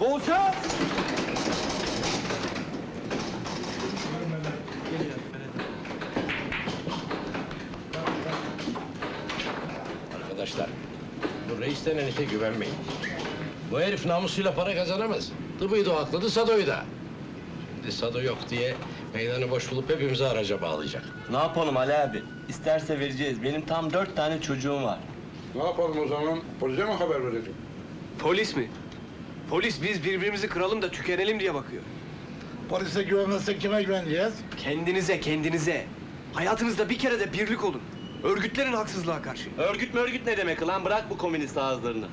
Boğulacağız! Arkadaşlar, bu reis denen ite güvenmeyin. Bu herif namusuyla para kazanamaz. Tıbıyı da hakladı, Sado'yu da. Şimdi Sado yok diye meydanı boş bulup hepimizi araca bağlayacak. Ne yapalım Ali abi? İsterse vereceğiz. Benim tam dört tane çocuğum var. Ne yapalım o zaman? Polise mi haber verelim? Polis mi? Polis biz birbirimizi kıralım da tükenelim diye bakıyor. Polise güvenmezsek kime güveneceğiz? Kendinize, kendinize. Hayatınızda bir kere de birlik olun. Örgütlerin haksızlığa karşı. Örgüt mü örgüt ne demek lan? Bırak bu komünist ağızlarını.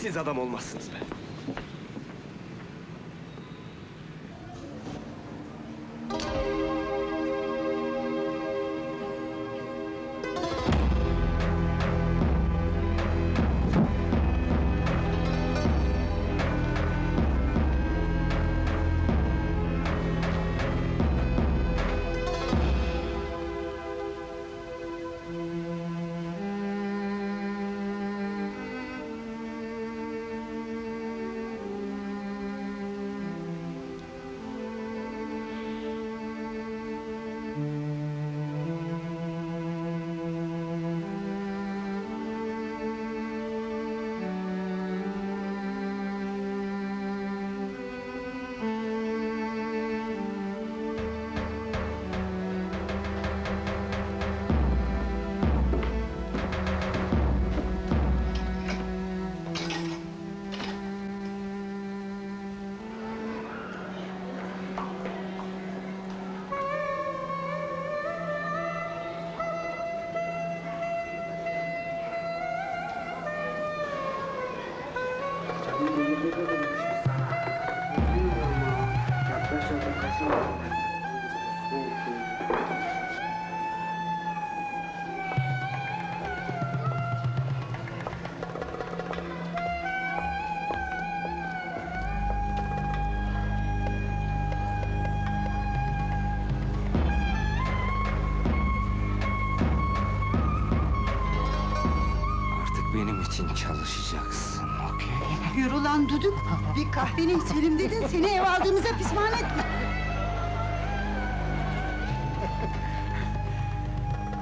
Siz adam olmazsınız be. İçin çalışacaksın, okey? Yürü lan duduk. Bir kahveni içelim dedin, seni ev aldığımıza pişman ettik.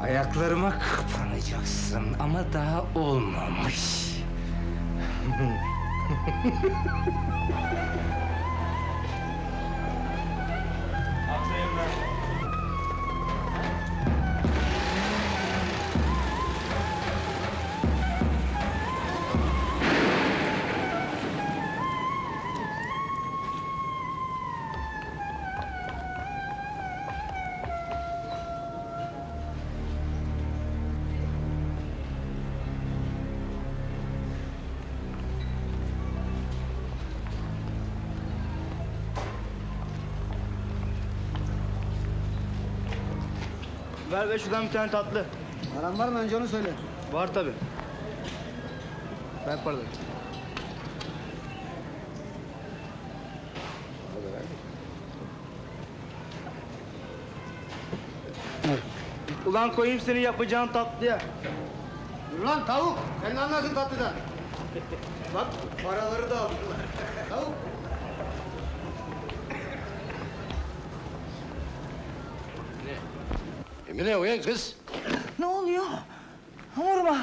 Ayaklarıma kapanacaksın ama daha olmamış. Ver be şuradan bir tane tatlı. Paran var mı önce onu söyle. Var tabi. Ver paraları. Ulan koyayım senin yapacağın tatlıya. Dur lan tavuk, sen ne anlarsın tatlıdan? Bak paraları da aldılar. tavuk. Emine uyan kız. Ne oluyor? Vurma.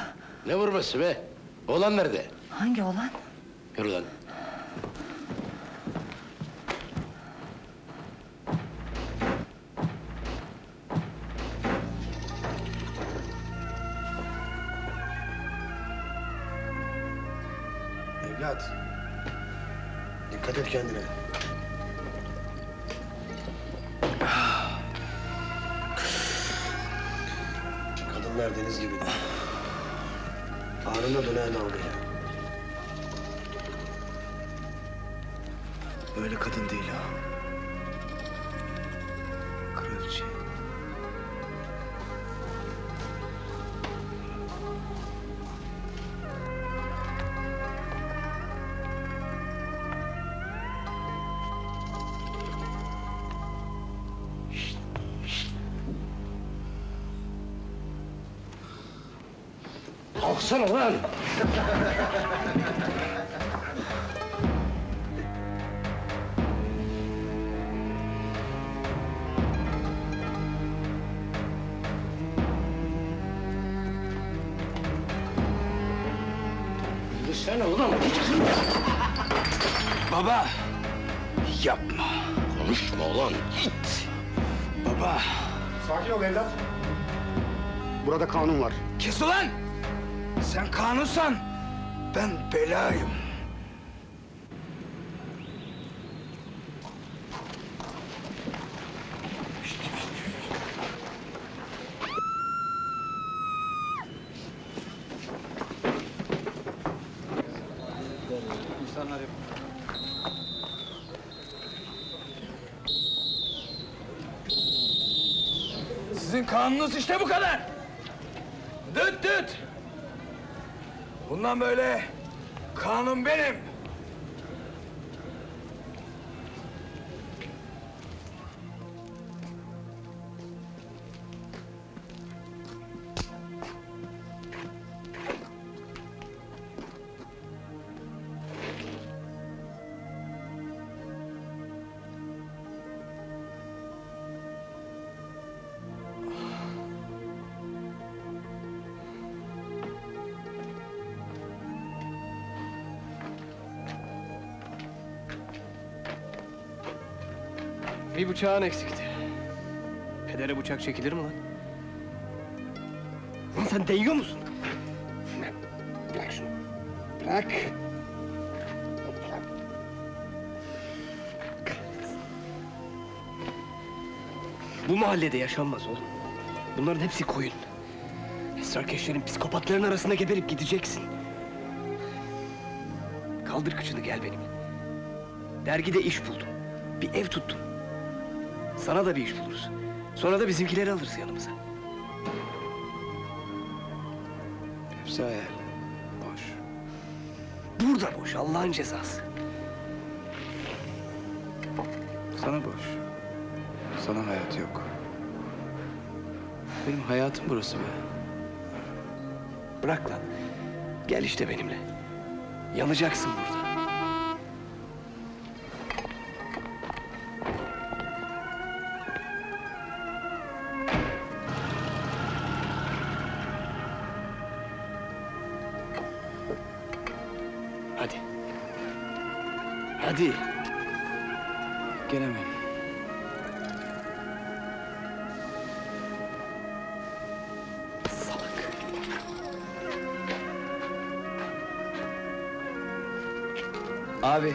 Ne vurması be? Oğlan nerede? Hangi olan? Yürü lan. Evlat. Dikkat et kendine. Kadınlar deniz gibi. Anında döner nalgaya. Öyle kadın değil o. Kalksana lan! Sen oğlum! Baba! Yapma! Konuşma ulan git! Baba! Sakin ol evlat! Burada kanun var. Kes ulan! Sen kanunsan ben belayım. Sizin kanunuz işte bu kadar. Düt düt. Bundan böyle kanun benim. Bir bıçağın eksikti. Pedere bıçak çekilir mi lan? Lan sen değiyor musun? Bırak şunu. Bırak. Bu mahallede yaşanmaz oğlum. Bunların hepsi koyun. Esrarkeşlerin, psikopatların arasında geberip gideceksin. Kaldır kıçını gel benimle. Dergide iş buldum. Bir ev tuttum. Sana da bir iş buluruz. Sonra da bizimkileri alırız yanımıza. Hepsi hayal. Boş. Burada boş Allah'ın cezası. Sana boş. Sana hayat yok. Benim hayatım burası be. Bırak lan. Gel işte benimle. Yanacaksın burada. Hadi. Gelemem. Salak. Abi.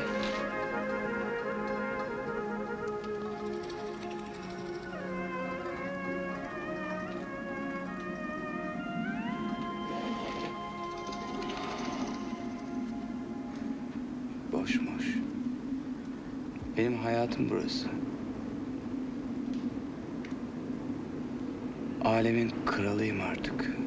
Boş boş. Benim hayatım burası. Alemin kralıyım artık.